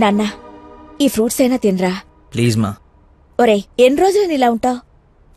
నాన్న ఈ ఫ్రూట్స్ అయినా తినరా? ప్లీజ్ మా. ఒరే ఎన్ని రోజులు ఇలా ఉంటావు?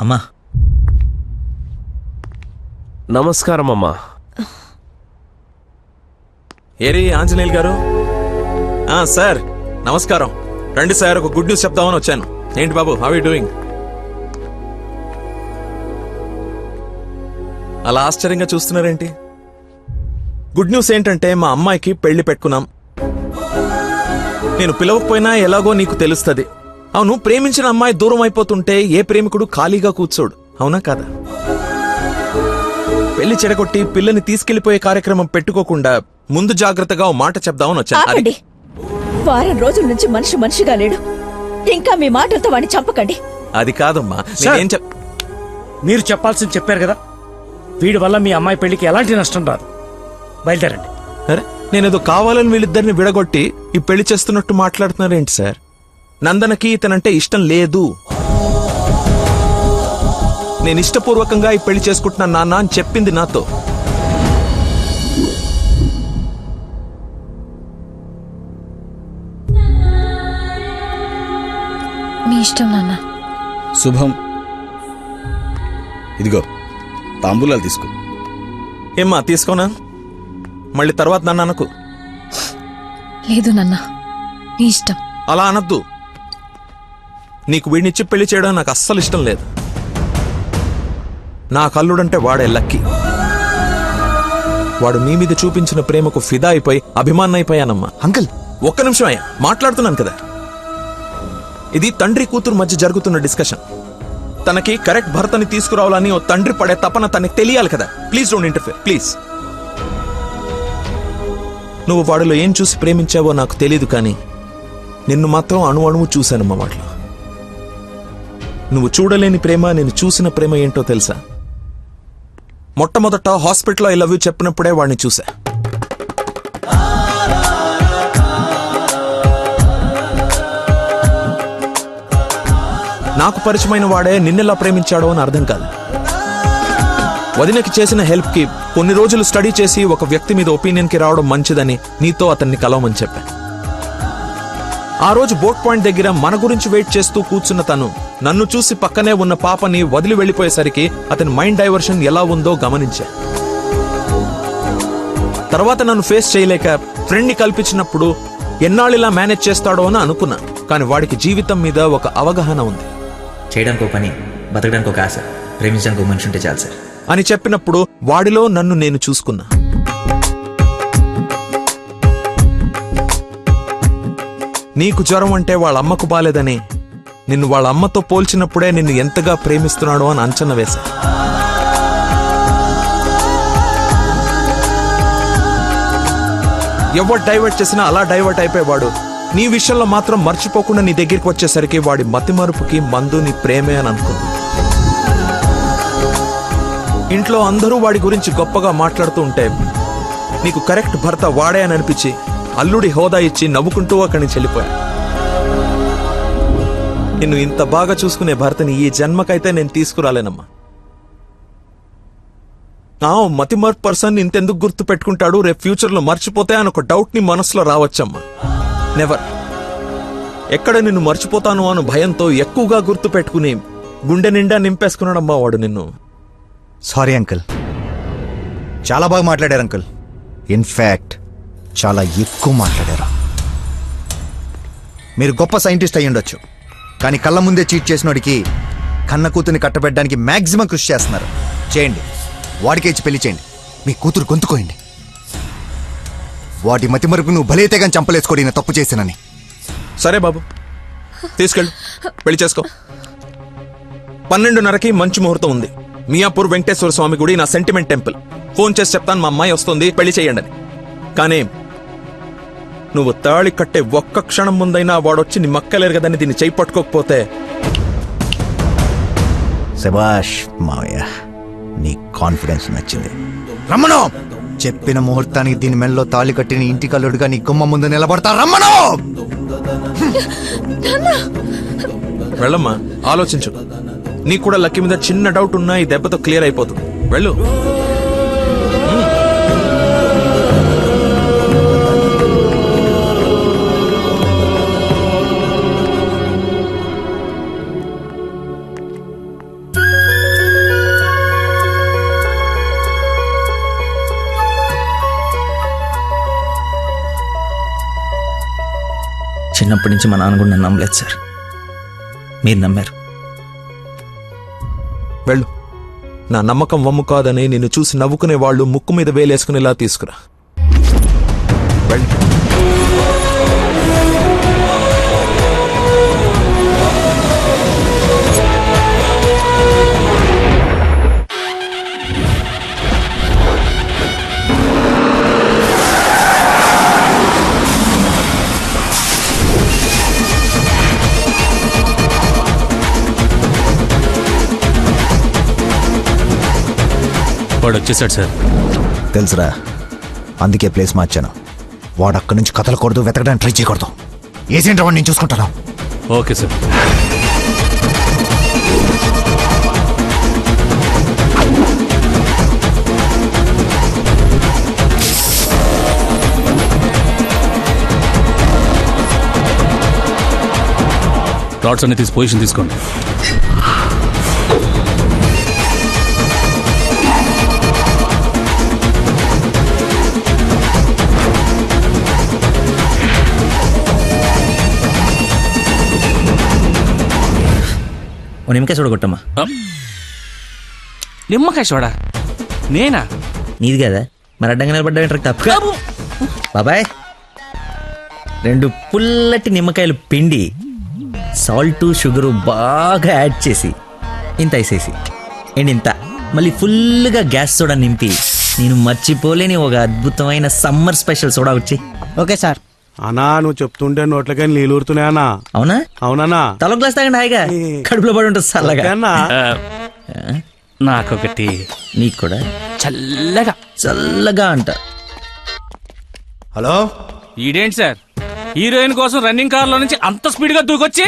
అమ్మా. నమస్కారం అమ్మా. ఏరి ఆంజనేయులు గారు? ఆ సార్ నమస్కారం. రండి సార్ ఒక గుడ్ న్యూస్ చెప్దామని వచ్చాను. ఏంటి బాబు హౌ యూ డూయింగ్ అలా ఆశ్చర్యంగా చూస్తున్నారేంటి? గుడ్ న్యూస్ ఏంటంటే మా అమ్మాయికి పెళ్ళి పెట్టుకున్నాం. నేను పిలవకపోయినా ఎలాగో నీకు తెలుస్తుంది. అవును ప్రేమించిన అమ్మాయి దూరం అయిపోతుంటే ఏ ప్రేమికుడు ఖాళీగా కూర్చోడు. అవునా కాదా? పెళ్ళి చెడగొట్టి పిల్లని తీసుకెళ్ళిపోయే కార్యక్రమం పెట్టుకోకుండా ముందు జాగ్రత్తగా ఓ మాట చెప్దామని వచ్చాను. వారం రోజుల నుంచి మనిషి మనిషిగా లేడు. ఇంకా మీ మాటలతో వాడిని చంపకండి. అది కాదమ్మా. నేనేం చెప్ మీరు చెప్పాల్సింది చెప్పారు కదా. వీడి వల్ల మీ అమ్మాయి పెళ్ళికి ఎలాంటి నష్టం రాదు. బయలుదేరండి. అరే. నేనేదో కావాలని వీళ్ళిద్దరిని విడగొట్టి ఈ పెళ్ళి చేస్తున్నట్టు మాట్లాడుతున్నారేంటి సార్? నందనకి ఇతనంటే ఇష్టం లేదు. నేను ఇష్టపూర్వకంగా ఈ పెళ్ళి చేసుకుంటున్నాను నాన్న అని చెప్పింది నాతో. మీ ఇష్టం నాన్న. శుభం. ఇదిగో తాంబూలాలు తీసుకో. ఏమ్మా తీసుకోనా? మళ్ళీ తర్వాత నన్ను అనకు. లేదు నాన్న మీ ఇష్టం. అలా అనద్దు. నీకు వీడినిచ్చి పెళ్ళి చేయడం నాకు అస్సలు ఇష్టం లేదు. నా కల్లుడంటే వాడే లక్కీ. వాడు నీ మీద చూపించిన ప్రేమకు ఫిదా అయిపోయి అభిమానం అయిపోయానమ్మా. అంకుల్! ఒక్క నిమిషం అయ్యా మాట్లాడుతున్నాను కదా. ఇది తండ్రి కూతురు మధ్య జరుగుతున్న డిస్కషన్. తనకి కరెక్ట్ భర్తని తీసుకురావాలని ఓ తండ్రి పడే తపన తనకి తెలియాలి కదా. Please don't interfere please. నువ్వు వాడిలో ఏం చూసి ప్రేమించావో నాకు తెలియదు కానీ నిన్ను మాత్రం అణు అణువు చూశానమ్మా వాటిలో నువ్వు చూడలేని ప్రేమ నేను చూసిన ప్రేమ ఏంటో తెలుసా? మొట్టమొదట హాస్పిటల్లో ఐ లవ్ యూ చెప్పినప్పుడే వాడిని చూశా. నాకు పరిచయమైన వాడే నిన్నెలా ప్రేమించాడో అని అర్థం కాదు. వదినకి చేసిన హెల్ప్కి కొన్ని రోజులు స్టడీ చేసి ఒక వ్యక్తి మీద ఒపీనియన్కి రావడం మంచిదని నీతో అతన్ని కలవమని చెప్పా. ఆ రోజు బోట్ పాయింట్ దగ్గర మన గురించి వెయిట్ చేస్తూ కూర్చున్న తను నన్ను చూసి పక్కనే ఉన్న పాపని వదిలి వెళ్ళిపోయేసరికి అతని మైండ్ డైవర్షన్ ఎలా ఉందో గమనించా. తర్వాత నన్ను ఫేస్ చేయలేక ఫ్రెండ్ని కల్పించినప్పుడు ఎన్నాళ్ళిలా మేనేజ్ చేస్తాడో అని అనుకున్నా కానీ వాడికి జీవితం మీద ఒక అవగాహన ఉంది. చేయడానికి ఒక పని బతకడానికి ఒక ఆశ ప్రేమించడానికి ఒక మనిషి ఉంటే చాలు సార్. అని చెప్పినప్పుడు వాడిలో నన్ను నేను చూసుకున్నా. నీకు జ్వరం అంటే వాళ్ళ అమ్మకు బాలేదని నిన్ను వాళ్ళ అమ్మతో పోల్చినప్పుడే నిన్ను ఎంతగా ప్రేమిస్తున్నాడో అని అంచనా వేశా. ఎవరు డైవర్ట్ చేసినా అలా డైవర్ట్ అయిపోయేవాడు. నీ విషయంలో మాత్రం మర్చిపోకుండా నీ దగ్గరికి వచ్చేసరికి వాడి మతిమరుపుకి మందు నీ ప్రేమే అని అనుకుంది ఇంట్లో అందరూ వాడి గురించి గొప్పగా మాట్లాడుతూ ఉంటే నీకు కరెక్ట్ భర్త వాడే అని అనిపించి అల్లుడి హోదా ఇచ్చి నవ్వుకుంటూ అక్కడి నుంచి వెళ్ళిపోయా నిన్ను ఇంత బాగా చూసుకునే భర్తని ఈ జన్మకైతే నేను తీసుకురాలేనమ్మా. ఆ మతిమర్ పర్సన్ ఇంతెందుకు గుర్తు పెట్టుకుంటాడు రేపు ఫ్యూచర్లో మర్చిపోతే అని ఒక డౌట్ని మనసులో రావచ్చమ్మా. నెవర్ ఎక్కడ నిన్ను మర్చిపోతాను అను భయంతో ఎక్కువగా గుర్తు పెట్టుకుని గుండె నిండా నింపేసుకున్నాడమ్మా వాడు నిన్ను. సారీ అంకుల్ చాలా బాగా మాట్లాడారు అంకుల్ ఇన్ఫ్యాక్ట్ చాలా ఎక్కువ మాట్లాడారు. మీరు గొప్ప సైంటిస్ట్ అయి ఉండొచ్చు. కానీ కళ్ళ ముందే చీట్ చేసినోడికి కన్న కూతుర్ని కట్టబెట్టడానికి మాక్సిమం కృషి చేస్తున్నారు. చేయండి. వాడికే ఇచ్చి పెళ్ళి చేయండి. మీ కూతురు గొంతుకోయండి. వాటి మతి మరుపు నువ్వు బలైతే కానీ చంపలేసుకోడి నేను తప్పు చేశానని సరే బాబు. తీసుకెళ్ళు. పెళ్ళి చేసుకో. పన్నెండున్నరకి మంచి ముహూర్తం ఉంది. మియాపూర్ వెంకటేశ్వర స్వామి గుడి నా సెంటిమెంట్ టెంపుల్. ఫోన్ చేసి చెప్తాను మా అమ్మాయి వస్తుంది పెళ్ళి చేయండి అని. కానీ నువ్వు తాళి కట్టే ఒక్క క్షణం ముందైనా వాడొచ్చి నీ మక్కలేరు కదని దీన్ని చేయి పట్టుకోకపోతే. శబాష్ మావయ్య నీ కాన్ఫిడెన్స్ నచ్చింది. రమ్మను! చెప్పిన ముహూర్తానికి దీని మెల్లో తాళి కట్టిన ఇంటి కల్లుడుగా నీ గుమ్మ ముందు నిలబడతా. రమ్మను! వెళ్ళమ్మా ఆలోచించు. నీకు కూడా లక్కి మీద చిన్న డౌట్ ఉన్నా ఈ దెబ్బతో క్లియర్ అయిపోతుంది వెళ్ళు. చిన్నప్పటి నుంచి మా నాన్న కూడా నన్ను నమ్మలేదు సార్. మీరు నమ్మారు. వెళ్ళు నా నమ్మకం వమ్ము కాదని నిన్ను చూసి నవ్వుకునే వాళ్ళు ముక్కు మీద వేలేసుకునేలా తీసుకురా. వచ్చేసాడు సార్. తెలుసురా అందుకే ప్లేస్ మార్చాను. వాడు అక్కడి నుంచి కదలకూడదు వెతకడానికి ట్రై చేయకూడదు. ఏజెంట్ వాడిని నేను చూసుకుంటాను. Okay sir. రాడ్స్ అన్ని తీసి పొజిషన్ తీసుకోండి. ఓ నిమ్మకాయ చూడగొట్టమ్మా నిమ్మకాయ చూడా నేనా నీది కదా మరి అడ్డంగా నిలబడ్డా తప్ప బాబాయ్ రెండు పుల్లటి నిమ్మకాయలు పిండి సాల్ట్ షుగరు బాగా యాడ్ చేసి ఇంత వేసేసి అండ్ ఇంత. మళ్ళీ ఫుల్గా గ్యాస్ సోడా నింపి నేను మర్చిపోలేని ఒక అద్భుతమైన సమ్మర్ స్పెషల్ సోడా వచ్చి. Okay sir. అన్నా నువ్వు చెప్తుంటే నోట్లకే నీళ్ళు ఊరుతున్నాయన్నా అవునా? అవునన్నా. తల గ్లాస్ తాగండి హాయిగా. కడుపులో పడి ఉంటుంది చల్లగా. ఓకేనా? నాకొకటి నీకు కూడా? చల్లగా. చల్లగా అంట. హలో? ఈడేంటి సార్? హీరోయిన్ కోసం రన్నింగ్ కార్లో నుంచి అంత స్పీడ్గా దూకొచ్చి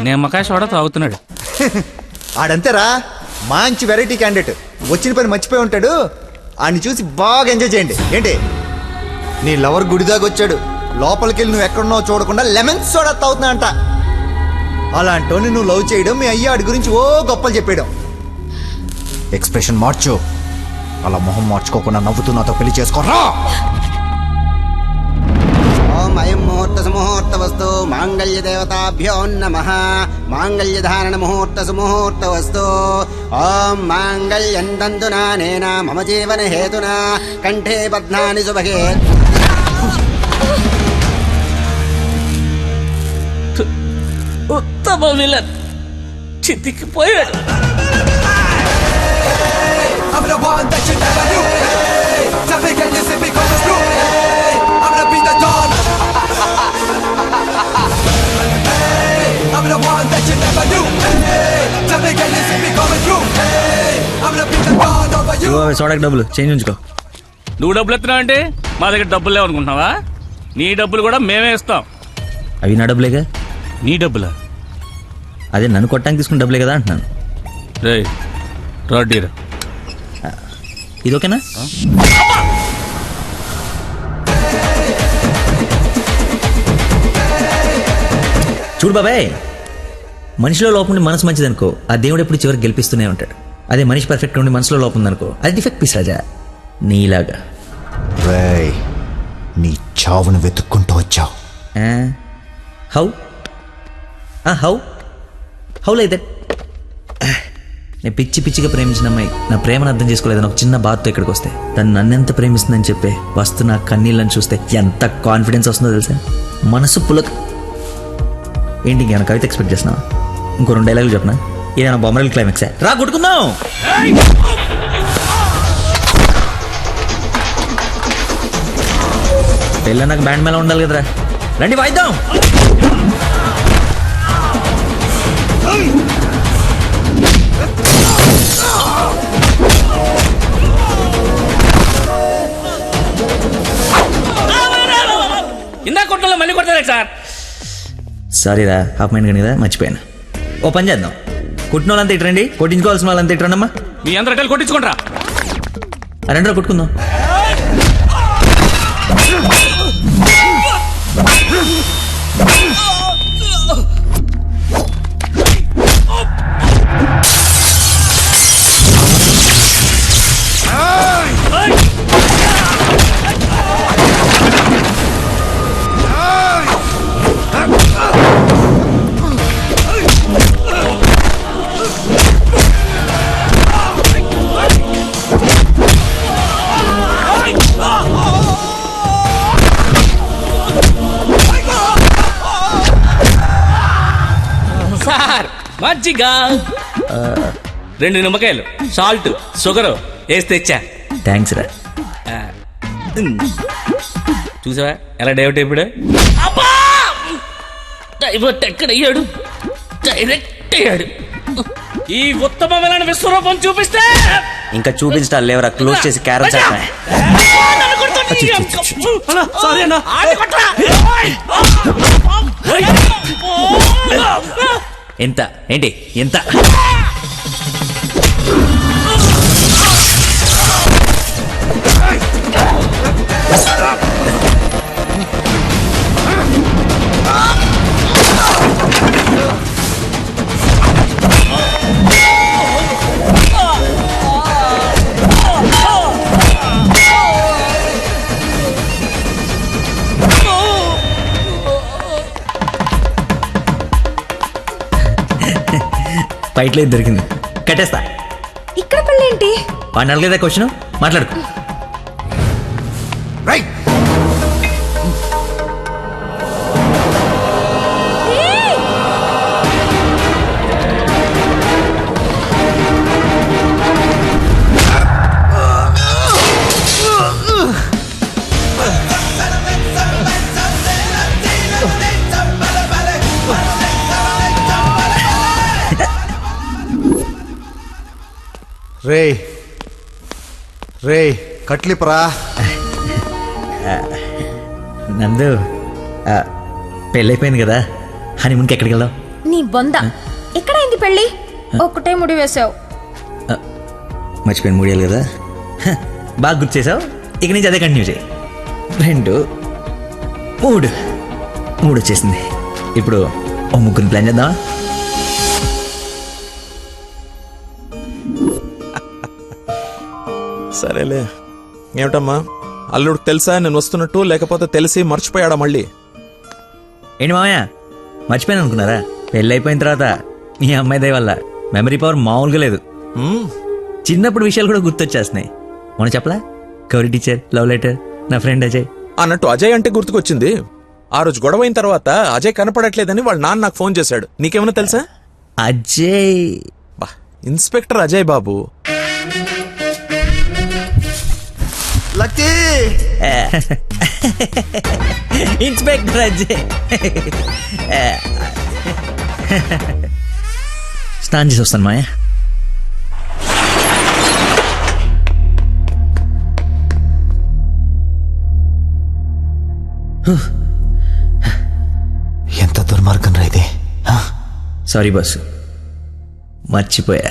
నిమ్మకాయ సోడా తాగుతున్నాడు. ఆడంతేరా మంచి వెరైటీ క్యాండిడేట్ వచ్చిన పని మర్చిపోయి ఉంటాడు. ఆయన్ని చూసి బాగా ఎంజాయ్ చేయండి. ఏంటి? నీ లవర్ గుడిదాకా లోపలికెళ్ళి నువ్వు ఎక్కడున్నావు చూడకుండా లెమన్ సోడా తాగుతున్నా అంట అలాంటోని నువ్వు లవ్ చేయడం మీ అయ్యాడి గురించి ఓ గొప్పలు చెప్పేయడం. ఎక్స్ప్రెషన్ మార్చు. అలా మొహం మార్చుకోకుండా నవ్వుతూ నాతో పెళ్ళి చేసుకోరా ఓం అయం ముహూర్త సుముహూర్త వస్తు మాంగళ్య దేవతాభ్యో నమ. మాంగళ్య ధారణ ముహూర్త సుముహూర్త వస్తు. ఓం మాంగళ్యం తంతునా నేనా మమ జీవన హేతునా కంఠే బధ్నాని సుభగే. ఉత్తమ విలన్ చితికిపోయాడు సోడాకి డబ్బులు చేంజ్ ఉంచుకో. నువ్వు డబ్బులు ఎత్తున్నావు అంటే మా దగ్గర డబ్బులు లేవనుకుంటున్నావా? నీ డబ్బులు కూడా మేమే ఇస్తాం. అవి నా డబ్బులేగా? నీ డబ్బులా? అదే నన్ను కొట్టడానికి తీసుకున్న డబ్బులే కదా అంటున్నాను. రే రాడ్డీరా. ఇది ఓకేనా? చూడు బాబాయ్ మనిషిలో లోపం ఉండి మనసు మంచిదనుకో ఆ దేవుడు ఎప్పుడు చివరికి గెలిపిస్తూనే ఉంటాడు. అదే మనిషి పర్ఫెక్ట్ ఉండి మనసులో లోపం ఉందనుకో అది డిఫెక్ట్ పీస్ రాజా. నీలాగా. రేయ్ నీ చావును వెతుక్కుంటూ వచ్చావు? How how how like that నేను పిచ్చి పిచ్చిగా ప్రేమించిన అమ్మాయి. నా ప్రేమను అర్థం చేసుకోలేదని ఒక చిన్న బాధతో ఇక్కడికి వస్తే. తను నన్నెంత ప్రేమిస్తుందని చెప్పే వస్తున్న కన్నీళ్ళని చూస్తే ఎంత కాన్ఫిడెన్స్ వస్తుందో తెలుసా? మనసు పులక. ఏంటి ఇంకేమైనా కవిత ఎక్స్పెక్ట్ చేస్తున్నావా? ఇంకో రెండు డైలాగులు చెప్పనా? ఏదైనా బొమ్మరల్ క్లైమాక్స్ రా కొట్టుకుందాం! పెళ్ళ నాకు బ్యాండ్ మేళ ఉండాలి కదరా. రండి వాయిద్దాం! చేయలేదు సార్. సారీరా హాఫ్ మైండ్ కానీ కదా మర్చిపోయాను. ఓ పని చేద్దాం. కుట్టిన వాళ్ళంతా ఇట్రండి కొట్టించుకోవాల్సిన వాళ్ళంతా ఇట్రండమ్మా మీ అందరూ అటెల్ కొట్టించుకుంటారా? రెండు కొట్టుకుందాం. మజ్జిగ రెండు నిమ్మకాయలు సాల్ట్ షుగర్ వేసి తెచ్చా. థ్యాంక్స్ రా. చూసావా? ఎలా డైవర్ట్ అయిపోయాడు? అబ్బా! డైవర్ట్ ఎక్కడయ్యాడు డైరెక్ట్ అయ్యాడు. ఈ ఉత్తమమైన విశ్వరూపం చూపిస్తే! ఇంకా చూపించడాలు లేవరా క్లోజ్ చేసి క్యారెట్. సారీ అన్న. ఎంత? ఏంటి? ఎంత? ఫైట్లో ఇది దొరికింది. కట్టేస్తా. ఇక్కడ పెళ్ళేంటి? వాడిని అడగలేదా క్వశ్చన్ మాట్లాడుకో. రే రే కట్లిపరా. నందు ఆ, పెళ్ళైపోయింది కదా హనీమూన్కి ఎక్కడికి వెళ్దాం? నీ బొంద. ఎక్కడైంది పెళ్ళి? ఒక్కటే ముడి వేసావు. మర్చిపోయిన మూడేళ్ళు కదా. హ, బాగా గుర్తు చేసావు? ఇక నుంచి అదే కంటిన్యూ చేయి. రెండు మూడు. మూడు వచ్చేసింది. ఇప్పుడు ఓ ముగ్గురిని ప్లాన్ చేద్దామా? సరేలే. ఏమిటమ్మా? అల్లుడికి తెలుసా నేను వస్తున్నట్టు లేకపోతే తెలిసి మర్చిపోయాడా మళ్ళీ? ఏంటి మామయ్య? మర్చిపోయాను అనుకున్నారా? పెళ్ళి అయిపోయిన తర్వాత మీ అమ్మాయి దయ వల్ల మెమరీ పవర్ మామూలుగా లేదు. చిన్నప్పుడు విషయాలు కూడా గుర్తొచ్చేస్తున్నాయి. మొన్న చెప్పలా? కౌరి టీచర్ లవ్ లెటర్ నా ఫ్రెండ్ అజయ్. అన్నట్టు అజయ్ అంటే గుర్తుకొచ్చింది. ఆ రోజు గొడవ అయిన తర్వాత అజయ్ కనపడట్లేదని వాళ్ళ నాన్న నాకు ఫోన్ చేశాడు. నీకేమైనా తెలుసా? అజయ్. బా inspector Ajay Babu. Lucky! Inspector Ajay స్నానం చేసి వస్తాను మాయా ఎంత దుర్మార్గం రా ఇది సారీ బస్సు మర్చిపోయా.